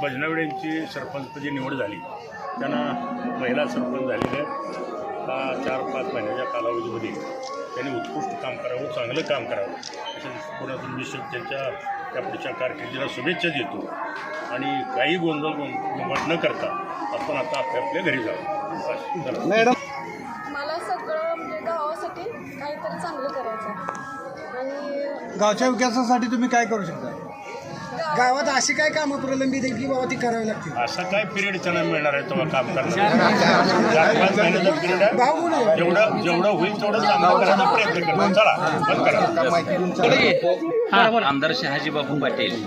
भजनावड्यांची सरपंचपदी निवड झाली त्यांना महिला सरपंच झालेले हा चार पाच महिन्याच्या कालावधीमध्ये त्यांनी उत्कृष्ट काम करावं चांगलं काम करावं अशा दृष्टिकोनातून मी त्यांच्या त्या पुढच्या कारकिर्दीला शुभेच्छा देतो आणि काही गोंधळ गोंधळ न करता आपण आता आपल्या आपल्या घरी जाऊ. मॅडम मला सगळं म्हणजे गावासाठी काहीतरी चांगलं करायचं आहे. आणि गावच्या विकासासाठी तुम्ही काय करू शकता गावात अशी काय कामं प्रलंबित आहेत की बाबा ती करावी लागतील? असा काय पिरियड त्यांना मिळणार आहे तेव्हा काम करणार. चार पाच महिन्याचा पिरियड आहे. जेवढं जेवढं होईल तेवढं चांगलं करायचा प्रयत्न करणार. चला बंद करा. आमदार शहाजी बापू पाटील.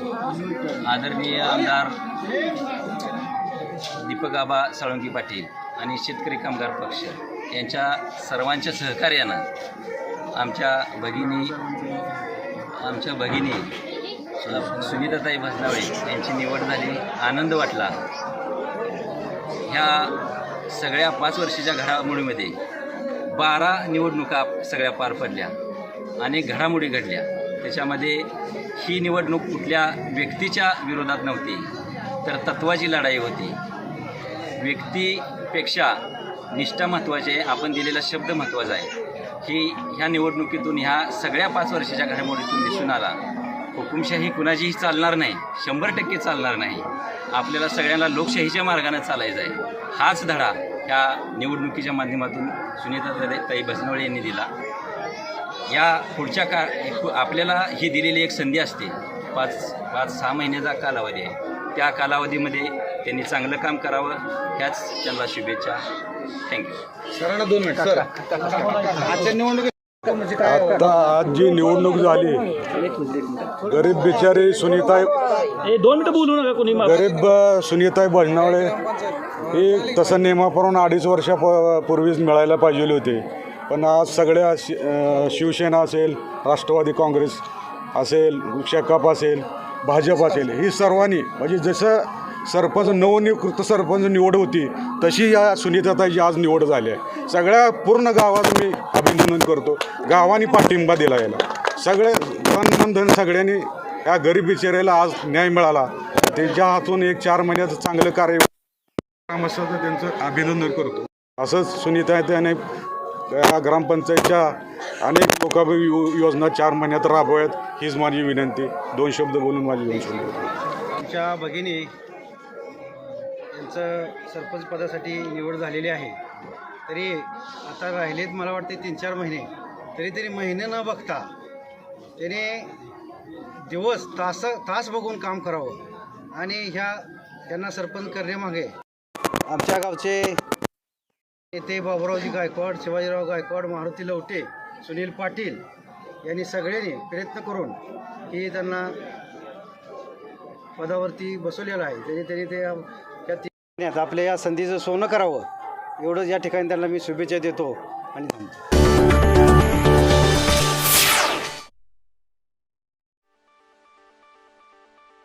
आदरणीय आमदार दीपक आबा साळुंकी पाटील आणि शेतकरी कामगार पक्ष यांच्या सर्वांच्या सहकार्यानं आमच्या भगिनी आमच्या भगिनी सु- सुनीताताई भजनावळे यांची निवड झाली. आनंद वाटला. ह्या सगळ्या पाच वर्षाच्या घडामोडीमध्ये बारा निवडणुका सगळ्या पार पडल्या अनेक घडामोडी घडल्या. त्याच्यामध्ये ही निवडणूक कुठल्या व्यक्तीच्या विरोधात नव्हती तर तत्वाची लढाई होती. व्यक्तीपेक्षा निष्ठा महत्त्वाची आहे आपण दिलेला शब्द महत्त्वाचा आहे. ही ह्या निवडणुकीतून ह्या सगळ्या पाच वर्षाच्या घडामोडीतून दिसून आला. हुकुमशाही कुणाचीही चालणार नाही शंभर टक्के चालणार नाही. आपल्याला सगळ्यांना लोकशाहीच्या मार्गाने चालायचं आहे हाच धडा ह्या निवडणुकीच्या माध्यमातून सुनीता ताई भसनवळे यांनी दिला. या पुढच्या का आपल्याला ही दिलेली एक संधी असते. पाच पाच सहा महिन्याचा कालावधी आहे. त्या कालावधीमध्ये त्यांनी चांगलं काम करावं ह्याच त्यांना शुभेच्छा. थँक्यू सरांना दोन मिनिट सर. आजच्या निवडणुकीत आता आज जी निवडणूक झाली गरीब बिचारी सुनीताई दोन मिनिटं बोलू नका कोणी गरीब सुनीताई भजनावळे ही तसं नियमाप्रमाणे अडीच वर्षापूर्वीच मिळायला पाहिजे होते. पण आज सगळ्या शि अ, शिवसेना असेल राष्ट्रवादी काँग्रेस असेल शेकाप असेल भाजप असेल ही सर्वांनी म्हणजे जसं सरपंच नवनियुक्त सरपंच निवड होती. तशी या सुनीताताची आज निवड झाली आहे. सगळ्या पूर्ण गावात मी अभिनंदन करतो. गावाने पाठिंबा दिला याला. सगळे धन सगळ्यांनी या गरीब बिचाऱ्याला आज न्याय मिळाला. त्यांच्या हातून एक चार महिन्याचं चांगलं कार्य काम त्यांचं अभिनंदन करतो. असंच सुनीता त्याने ग्रामपंचायतच्या अनेक लोक योजना चार महिन्यात राबव्यात हीच माझी विनंती. दोन शब्द बोलून माझी विनंती शब्द. आमच्या भगिनी त्यांचं सरपंच पदासाठी निवड झालेली आहे. तरी आता राहिलेत मला वाटते तीन चार महिने. तरी तरी महिने न बघता त्याने दिवस तास तास बघून काम करावं. आणि ह्या त्यांना सरपंच करण्यामागे आमच्या गावचे नेते बाबुरावजी गायकवाड शिवाजीराव गायकवाड मारुती लवटे सुनील पाटील यांनी सगळ्यांनी प्रयत्न करून की त्यांना पदावरती बसवलेलं आहे. त्यांनी त्यांनी ते त्या आपल्या या संधीचं सोनं करावं. एवढंच या ठिकाणी त्यांना मी शुभेच्छा देतो आणि थांबतो.